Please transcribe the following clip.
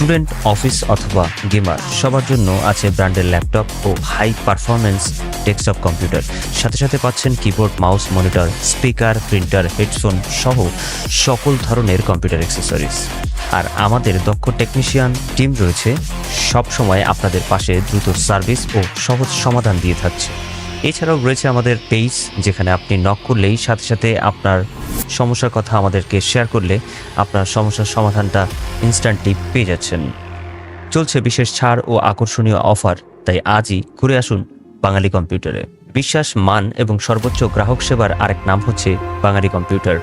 Student, office অথবা gamer, সবার জন্য আছে ব্র্যান্ডের ল্যাপটপ ও হাই পারফরম্যান্স ডেস্কটপ কম্পিউটার। সাথে সাথে পাচ্ছেন keyboard mouse monitor speaker printer headphone সহ সকল ধরনের কম্পিউটার অ্যাক্সেসরিজ আর আমাদের দক্ষ টেকনিশিয়ান টিম রয়েছে, সবসময় আপনাদের পাশে দ্রুত সার্ভিস ও সহজ সমাধান দিয়ে থাকছে। এছাড়াও রয়েছে আমাদের পেজ যেখানে আপনি নক করলেই সাথে সাথে আপনার সমস্যার কথা আমাদেরকে শেয়ার করলে আপনার সমস্যার সমাধানটা ইনস্ট্যান্টলি পেয়ে যাচ্ছেন। চলছে বিশেষ ছাড় ও আকর্ষণীয় অফার তাই আজই ঘুরে আসুন বাঙালি কম্পিউটারে বিশ্বাস, মান এবং সর্বোচ্চ গ্রাহক সেবার আরেক নাম হচ্ছে বাঙালি কম্পিউটার